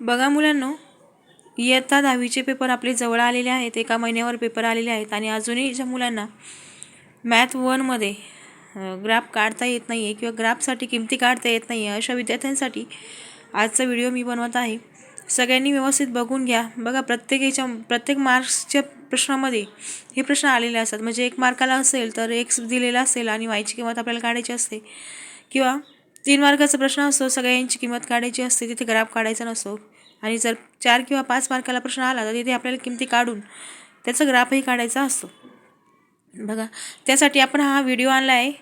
बघा मुलांनो इयत्ता दहावीचे पेपर आपले जवळ आलेले आहेत एका महिन्यावर पेपर आलेले आहेत आणि अजूनही ज्या मुलांना मॅथ वनमध्ये ग्राफ काढता येत नाही आहे किंवा ग्राफसाठी किमती काढता येत नाही आहे अशा विद्यार्थ्यांसाठी आजचा व्हिडिओ मी बनवत आहे. सगळ्यांनी व्यवस्थित बघून घ्या. बघा प्रत्येक याच्या प्रत्येक मार्क्सच्या प्रश्नामध्ये हे प्रश्न आलेले असतात. म्हणजे एक मार्काला असेल तर एक्स दिलेला असेल आणि वायची किंमत आपल्याला काढायची असते. किंवा तीन मार्काचा प्रश्न असतो सगळ्यांची किंमत काढायची असते तिथे ग्राफ काढायचा नसतो. आणि जर चार किंवा पाच मार्काला प्रश्न आला तर तिथे आपल्याला किमती काढून त्याचा ग्राफही काढायचा असतो. बघा त्यासाठी आपण हा व्हिडिओ आणला आहे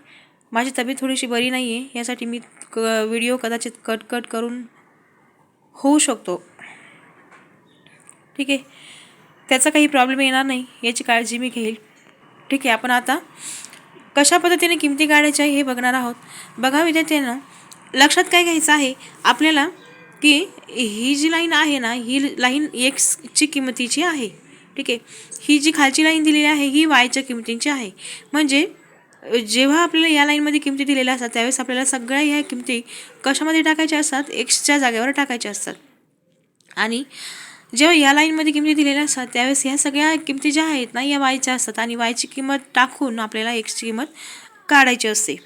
माझी तब्येत थोडीशी बरी नाही आहे यासाठी मी क व्हिडिओ कदाचित कट कट करून होऊ शकतो. ठीक आहे? त्याचा काही प्रॉब्लेम येणार नाही याची काळजी मी घेईल. ठीक आहे आपण आता कशा पद्धतीने किमती काढायच्या हे बघणार आहोत. बघा विद्यार्थ्यांना लक्षात काय घ्यायचं आहे? आपल्याला की ही जी लाईन आहे ना ही लाईन एक्सची किंमतीची आहे. ठीक आहे? ही जी खालची लाईन दिलेली आहे ही वायच्या किमतींची आहे. म्हणजे जेव्हा आपल्याला या लाईनमध्ये किमती दिलेल्या असतात त्यावेळेस आपल्याला सगळ्या ह्या किमती कशामध्ये टाकायच्या असतात? एक्सच्या जागेवर टाकायच्या असतात. आणि जेव्हा या लाईनमध्ये किमती दिलेल्या असतात त्यावेळेस ह्या सगळ्या किमती ज्या आहेत ना या वायच्या असतात आणि वायची किंमत टाकून आपल्याला एक्सची किंमत काढायची असते.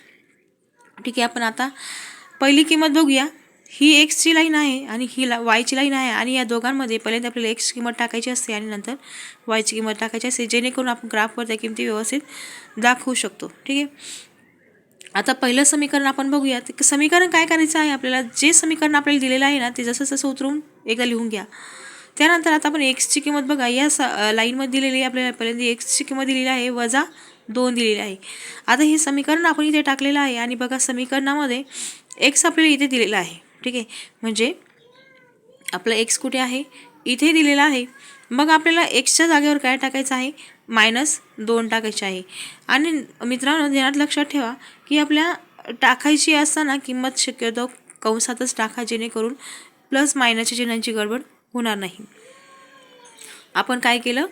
ठीक आहे? आपण आता पहिली किंमत बघूया. ही एक्सची लाईन आहे आणि ही ला वायची लाईन आहे आणि या दोघांमध्ये पहिल्यांदा आपल्याला एक्सची किंमत टाकायची असते आणि नंतर वायची किंमत टाकायची असते जेणेकरून आपण ग्राफवर त्या किमती व्यवस्थित दाखवू शकतो. ठीक आहे? आता पहिलं समीकरण आपण बघूया. ते समीकरण काय करायचं आहे? आपल्याला जे समीकरण आपल्याला दिलेलं आहे ना ते जसं जसं उतरून एकदा लिहून घ्या. त्यानंतर आता आपण एक्सची किंमत बघा. या स लाईनमध्ये दिलेली आपल्याला पहिल्यांदा एक्सची किंमत दिलेली आहे वजा दोन दिलेली आहे. आता हे समीकरण आपण इथे टाकलेलं आहे आणि बघा समीकरणामध्ये एक्स आपल्याला इथे दिलेला आहे. ठीक आहे? म्हणजे आपलं एक्स कुठे आहे? इथे दिलेला आहे. मग आपल्याला एक्सच्या जागेवर काय टाकायचं आहे? मायनस दोन टाकायचे आहे. आणि मित्रांनो ध्यानात लक्षात ठेवा की आपल्या टाकायची असताना किंमत शक्यतो कंसातच टाका जेणेकरून प्लस मायनसच्या चिन्हांची गडबड होणार नाही. आपण काय केलं?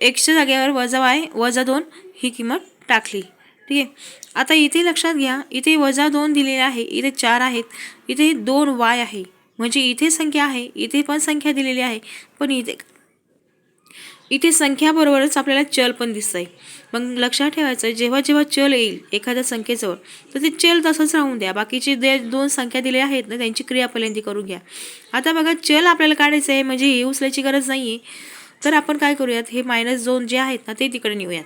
एक्सच्या जागेवर वजा आहे वजा दोन ही किंमत टाकली. ठीक आहे. आता इथे लक्षात घ्या इथे वजा दोन दिलेले आहे इथे चार आहेत इथे दोन वाय आहे. म्हणजे इथे संख्या आहे इथे पण संख्या दिलेली आहे पण इथे इथे संख्याबरोबरच आपल्याला चल पण दिसत आहे मग लक्षात ठेवायचं जेव्हा जेव्हा चल येईल एखाद्या संख्येजवळ तर ते चल तसंच राहून द्या. बाकीचे जे दोन संख्या दिल्या आहेत ना त्यांची क्रियापलंदी करून घ्या. आता बघा चल आपल्याला काढायचं आहे म्हणजे हे उचलायची गरज नाही आहे तर आपण काय करूयात हे मायनस दोन जे आहेत ना ते तिकडे नेऊयात.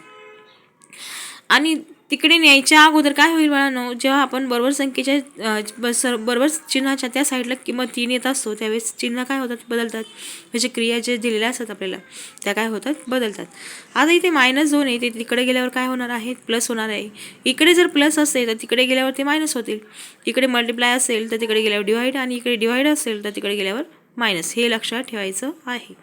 आणि तिकडे न्यायच्या अगोदर काय होईल बाळांनो? जेव्हा आपण बरोबर संख्येच्या बस बरोबर चिन्हाच्या त्या साईडला किंमत तीन येत असतो त्यावेळेस चिन्ह काय होतात? बदलतात. म्हणजे क्रिया जे दिलेल्या असतात आपल्याला त्या काय होतात? बदलतात. आता इथे मायनस दोन आहे ते तिकडे गेल्यावर काय होणार आहे? प्लस होणार आहे. इकडे जर प्लस असेल तर तिकडे गेल्यावर ते मायनस होतील. इकडे मल्टिप्लाय असेल तर तिकडे गेल्यावर डिवाईड आणि इकडे डिवाईड असेल तर तिकडे गेल्यावर मायनस हे लक्षात ठेवायचं आहे.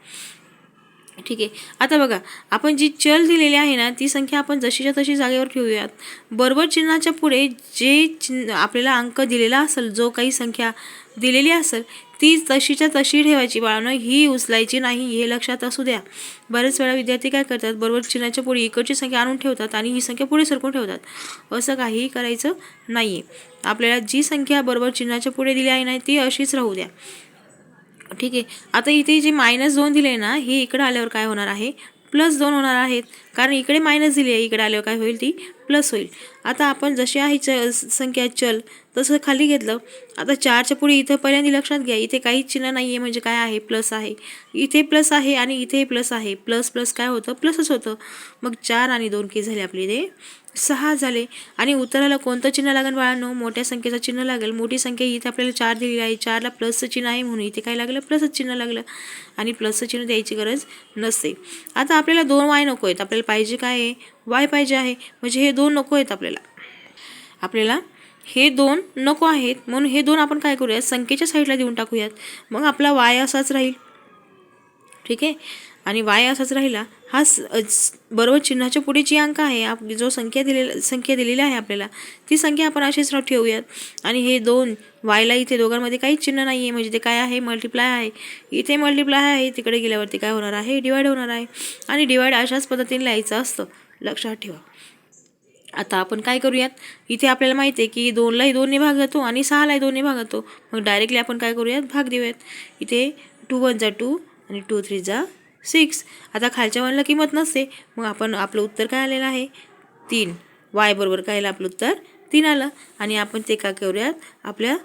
ठीक आहे. आता बघा आपण जी चल दिलेली आहे ना ती संख्या आपण जशीच्या तशी जागेवर ठेवूयात. बरोबर चिन्हाच्या पुढे जे चिन्ह आपल्याला अंक दिलेला असेल जो काही संख्या दिलेली असेल ती तशीच्या तशी ठेवायची. बाळानं ही उचलायची नाही हे लक्षात असू द्या. बरेच वेळा विद्यार्थी काय करतात बरोबर चिन्हाच्या पुढे इकडची संख्या आणून ठेवतात आणि ही संख्या पुढे सरकून ठेवतात. असं काहीही करायचं नाही आहे आपल्याला जी संख्या बरोबर चिन्हाच्या पुढे दिली आहे ना ती अशीच राहू द्या. ठीक आहे. आता इथे जे मायनस दोन दिले ना हे इकडं आल्यावर काय होणार आहे? प्लस दोन होणार आहेत. कारण इकडे मायनस दिली आहे इकडे आल्यावर काय होईल ती? प्लस होईल. आता आपण जशी आहे च संख्या चल तसं खाली घेतलं. आता चारच्या पुढे इथं पहिल्यांदा लक्षात घ्या इथे काहीच चिन्ह नाही आहे म्हणजे काय आहे? प्लस आहे. इथे प्लस आहे आणि इथे प्लस आहे. प्लस प्लस काय होतं? प्लसच होतं. मग चार आणि दोन की झाले आपले इथे? सहा झाले. आणि उत्तराला कोणतं चिन्ह लागेल बाळांनो? मोठ्या संख्येचं चिन्ह लागेल. मोठी संख्या इथे आपल्याला चार दिलेली आहे. चारला प्लसचं चिन्ह आहे म्हणून इथे काय लागलं? प्लसचं चिन्ह लागलं. आणि प्लसचं चिन्ह द्यायची गरज नसते. आता आपल्याला दोन वाय नको आहेत. आपल्याला पाहिजे काय आहे? वाय पाहिजे आहे. म्हणजे हे दोन नको आहेत आपल्याला. आपल्याला हे दोन नको आहेत. म्हणून हे दोन आपण काय करूयात? संख्येच्या साईडला देऊन टाकूयात. मग आपला वाय असाच राहील. ठीक आहे? आणि वाय असाच राहिला हा बरोबर चिन्हाच्या पुढे जी अंक आहे आप जो संख्या दिलेला संख्या दिलेली आहे आपल्याला ती संख्या आपण अशीच राहू ठेवूयात. आणि हे दोन वायला इथे दोघांमध्ये काहीच चिन्ह नाही आहे म्हणजे ते काय आहे? मल्टिप्लाय आहे. इथे मल्टिप्लाय आहे तिकडे गेल्यावरती काय होणार आहे? डिवाईड होणार आहे. आणि डिवाईड अशाच पद्धतीने लिहायचं असतं. लक्षात ठेवा. आता आपण काय करूयात? इथे आपल्याला माहिती आहे की दोनलाही दोनने भाग जातो आणि सहालाही दोनने भाग जातो. मग डायरेक्टली आपण काय करूयात? भाग देऊयात. इथे टू वन जा टू आणि टू थ्री जा सिक्स. आता खालच्या वनला किंमत नसते. मग आपण आपलं उत्तर काय आलेलं आहे? तीन. वाय बरोबर काय आलं? आपलं उत्तर तीन आलं. आणि आपण ते काय करूयात? आपल्या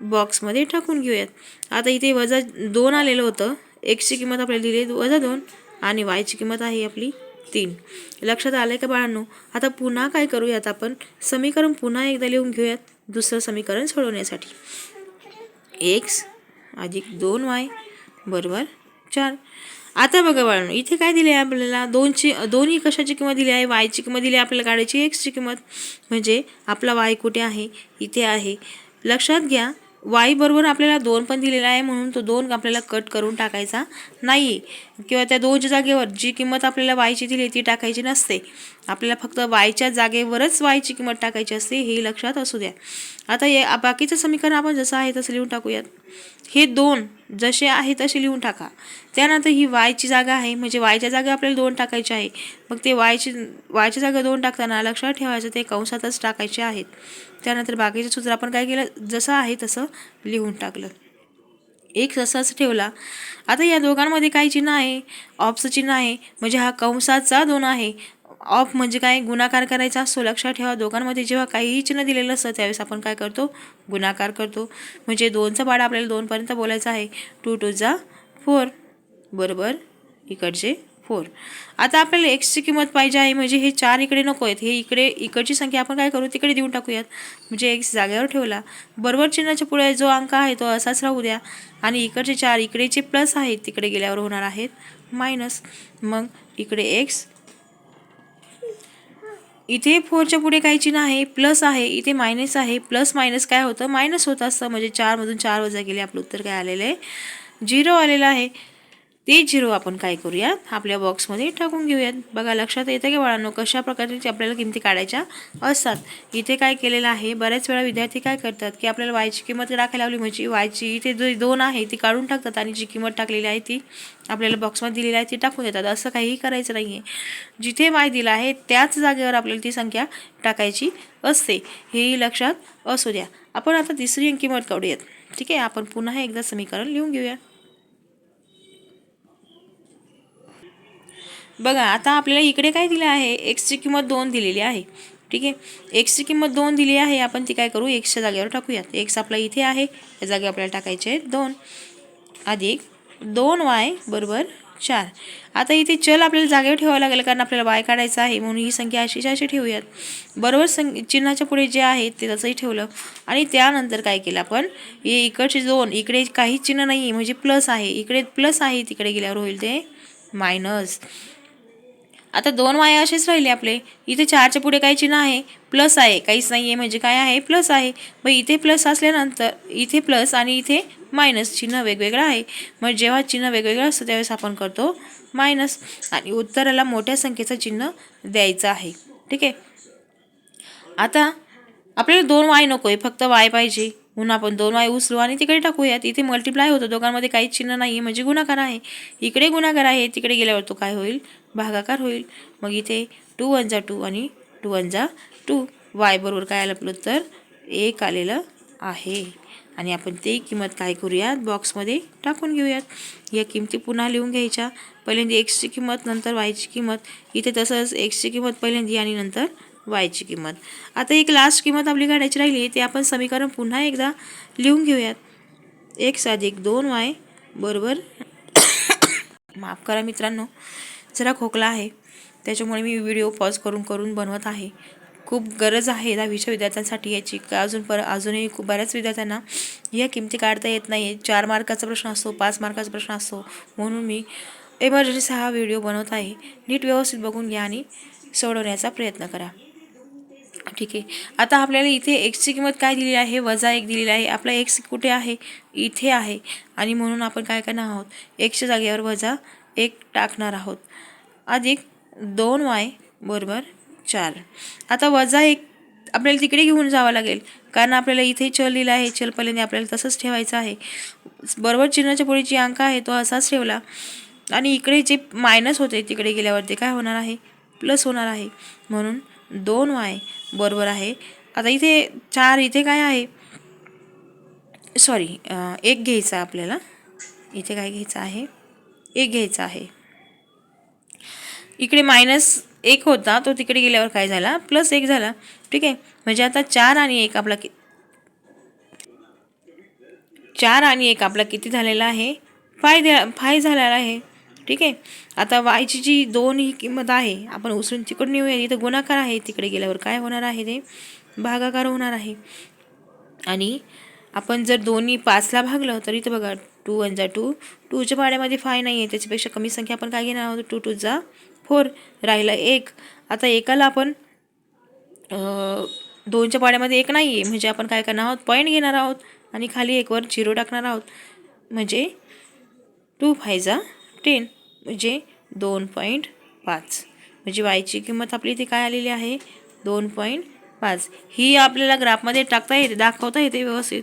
बॉक्समध्ये टाकून घेऊयात. आता इथे वजा दोन आलेलं होतं. एक्सची किंमत आपल्याला दिली वजा दोन. आणि वायची किंमत आहे आपली तीन. लक्षात आलं आहे का बाळांनो? आता पुन्हा काय करूयात आपण? समीकरण पुन्हा एकदा लिहून घेऊयात. दुसरं समीकरण सोडवण्यासाठी. एक्स अधिक दोन वाय बरोबर चार. आता बघा बाळांनो इथे काय दिले आहे आपल्याला? दोनची दोन्ही कशाची किंमत दिली आहे? वायची किंमत दिली आहे आपल्याला काढायची. एक्सची किंमत म्हणजे आपला वाय कुठे आहे? इथे आहे. लक्षात घ्या वाई बरोबर आपल्याला दोन पण दिलेला आहे म्हणून तो दोन आपल्याला कट करून टाकायचा नाही आहे किंवा त्या दोनच्या जागेवर जी किंमत आपल्याला वायची दिली ती टाकायची नसते. आपल्याला फक्त वायच्या जागेवरच वायची किंमत टाकायची असते हे लक्षात असू द्या. आता हे बाकीचं समीकरण आपण जसं आहे तसं लिहून टाकूयात. हे दोन जसे आहे तसे लिहून टाका. त्यानंतर ही वायची जागा आहे म्हणजे वायच्या जागा आपल्याला दोन टाकायचे आहे. मग ते वायची वायच्या जागा दोन टाकताना लक्षात ठेवायचं ते कंसातच टाकायचे आहेत. त्यानंतर बाकीचे सूत्र आपण काय केलं? जसं आहे तसं लिहून टाकलं. एक तसाच ठेवला. आता या दोघांमध्ये काय चिन्ह आहे. ऑफचं चिन्ह आहे. म्हणजे हा कंसाचा दोन आहे. ऑफ म्हणजे काय? गुणाकार करायचा असतो. लक्षात ठेवा दोघांमध्ये जेव्हा काहीही चिन्ह दिलेलं असतं त्यावेळेस आपण काय करतो? गुणाकार करतो. म्हणजे दोनचा पाडा आपल्याला दोनपर्यंत बोलायचा आहे. टू टू जा फोर. बरोबर? इकडचे फोर. आता आपल्याला एक्सची किंमत पाहिजे आहे म्हणजे हे चार इकडे नको आहेत. हे इकडे इकडची संख्या आपण काय करू? तिकडे देऊन टाकूयात. म्हणजे एक्स जागेवर ठेवला. बरोबर चिन्हाच्या पुढे जो अंक आहे तो असाच राहू द्या. आणि इकडचे चार इकडेचे प्लस आहेत तिकडे गेल्यावर होणार आहेत मायनस. मग इकडे एक्स इथे फोरच्या पुढे काही चिन्ह आहे प्लस आहे इथे मायनस आहे प्लस मायनस काय होतं? मायनस होत असतं. म्हणजे चारमधून चार वजा गेले आपलं उत्तर काय आलेलं आहे? झिरो आलेलं आहे. ते झिरो आपण काय करूयात? आपल्या बॉक्समध्ये टाकून घेऊयात. बघा लक्षात येतं की बाळांनो कशा प्रकारे आपल्याला किमती काढायच्या असतात. इथे काय केलेलं आहे बऱ्याच वेळा विद्यार्थी काय करतात की आपल्याला वायची किंमत टाकायला लावली म्हणजे वायची इथे जे दोन आहे ती काढून टाकतात आणि जी किंमत टाकलेली आहे ती आपल्याला बॉक्समध्ये दिलेली आहे ती टाकून देतात. असं काहीही करायचं नाही आहे जिथे वाय दिला आहे त्याच जागेवर आपल्याला ती संख्या टाकायची असते. हेही लक्षात असू द्या. आपण आता तिसरी किंमत काढूयात. ठीक आहे? आपण पुन्हा एकदा समीकरण लिहून घेऊया. बघा आता आपल्याला इकडे काय दिलं आहे? एक्सची किंमत दोन दिलेली आहे. ठीक आहे? एक्सची किंमत दोन दिली आहे आपण ती काय करू? एक्सच्या जागेवर टाकूयात. एक्स आपला इथे आहे या जागेवर आपल्याला टाकायचे आहेत दोन. अधिक दोन वाय बरोबर चार. आता इथे चल आपल्याला जागेवर ठेवावं लागेल कारण आपल्याला वाय काढायचं आहे म्हणून ही संख्या अशीच्या अशी ठेवूयात. बरोबर सं चिन्हाच्या पुढे जे आहे ते तसंही ठेवलं. आणि त्यानंतर काय केलं आपण? हे इकडचे दोन इकडे काही चिन्ह नाही आहे म्हणजे प्लस आहे. इकडे प्लस आहे तिकडे गेल्यावर होईल ते मायनस आता दोन वाया असेच राहिले आपले. इथे चारच्या पुढे काही चिन्ह आहे. प्लस आहे. काहीच नाही आहे म्हणजे काय आहे? प्लस आहे. मग इथे प्लस असल्यानंतर इथे प्लस आणि इथे मायनस चिन्ह वेगवेगळं आहे. मग जेव्हा चिन्ह वेगवेगळं असतं त्यावेळेस आपण करतो मायनस. आणि उत्तराला मोठ्या संख्येचं चिन्ह द्यायचं आहे. ठीक आहे? आता आपल्याला दोन वाय नको आहे फक्त वाय पाहिजे. म्हणून आपण दोन वाय उचलू आणि तिकडे टाकूयात. इथे मल्टिप्लाय होतं. दोघांमध्ये काहीच चिन्ह नाही आहे म्हणजे गुणाकार आहे. इकडे गुणाकार आहे. तिकडे गेल्यावर तो काय होईल? भागाकार होईल. मग इथे टू वन जा टू आणि टू वन जा टू. वाय बरोबर काय आलं आपलं? तर एक आलेलं आहे. आणि आपण ते किंमत काय करूयात? बॉक्समध्ये टाकून घेऊयात. या किमती पुन्हा लिहून घ्यायच्या. पहिल्यांदा एक्सची किंमत नंतर वायची किंमत. इथे तसंच एक्सची किंमत पहिल्यांदा आणि नंतर वायची किंमत. आता एक लास्ट किंमत आपली काढायची राहिली. ते आपण समीकरण पुन्हा एकदा लिहून घेऊयात. एक्स अधिक दोन वाय बरोबर माफ करा मित्रांनो. जरा खोकला आहे. त्याच्यामुळे मी व्हिडिओ पॉज करून करून बनवत आहे. खूप गरज आहे दहावीच्या विद्यार्थ्यांसाठी याची. का अजून पर अजूनही खूप बऱ्याच विद्यार्थ्यांना या किमती काढता येत नाही चार मार्काचा प्रश्न असतो पाच मार्काचा प्रश्न असतो म्हणून मी एमर्जन्सी हा व्हिडिओ बनवत आहे. नीट व्यवस्थित बघून घ्या आणि सोडवण्याचा प्रयत्न करा. ठीक आहे. आता आपल्याला इथे एक्सची किंमत काय दिलेली आहे? वजा एक दिलेली आहे. आपला एक्स कुठे आहे? इथे आहे. आणि म्हणून आपण काय करणार आहोत? एक्सच्या जागेवर वजा एक टाकणार आहोत. अधिक दोन वाय बरोबर चार. आता वजा एक आपल्याला तिकडे घेऊन जावं लागेल. कारण आपल्याला इथे चल लिहिलं आहे चल पहिल्यांदा आपल्याला तसंच ठेवायचं आहे. बरोबर चिन्हाच्या पुढे जी अंक आहे तो असाच ठेवला. आणि इकडे जे मायनस होते तिकडे गेल्यावरती काय होणार आहे? प्लस होणार आहे. म्हणून दोन वाय बरोबर आहे. आता इथे चार इथे काय आहे? सॉरी एक घ्यायचा आपल्याला. इथे काय घ्यायचं आहे? एक घ्यायचा आहे. इकडे मायनस एक होता तो तिकडे गेल्यावर काय झाला? प्लस एक झाला. ठीक आहे? म्हणजे आता चार आणि एक आपला कि चार आणि एक आपला किती झालेला आहे? फाय द्या फाय झालेला आहे. ठीक आहे? आता वायची जी दोन ही किंमत आहे आपण उचलून तिकडून येऊया. इथं गुणाकार आहे. तिकडे गेल्यावर काय होणार आहे ते? भागाकार होणार आहे. आणि आपण जर दोन्ही पाचला भागलं तर इथं बघा टू वन जा टू टूच्या पाड्यामध्ये फाय नाही आहे त्याच्यापेक्षा कमी संख्या आपण काय घेणार आहोत? टू टू जा फोर राहिला एक. आता एकाला आपण दोनच्या पाड्यामध्ये एक नाही आहे म्हणजे आपण काय करणार आहोत? पॉईंट घेणार आहोत. आणि खाली एकवर झिरो टाकणार आहोत. म्हणजे टू फाय जा टेन म्हणजे दोन पॉईंट पाच. म्हणजे वायची किंमत आपली इथे काय आलेली आहे? दोन पॉईंट पाच. ही आपल्याला ग्राफमध्ये टाकता येते दाखवता येते व्यवस्थित.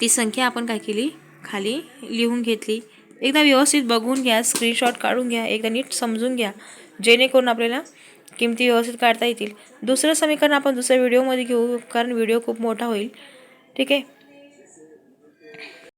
ती संख्या आपण काय केली? खाली लिहून घेतली. एकदा व्यवस्थित बघून घ्या स्क्रीनशॉट काढून घ्या एकदा नीट समजून घ्या जेणेकरून आपल्याला किमती व्यवस्थित काढता येतील. दुसरं समीकरण आपण दुसऱ्या व्हिडिओमध्ये घेऊ कारण व्हिडिओ खूप मोठा होईल. ठीक आहे?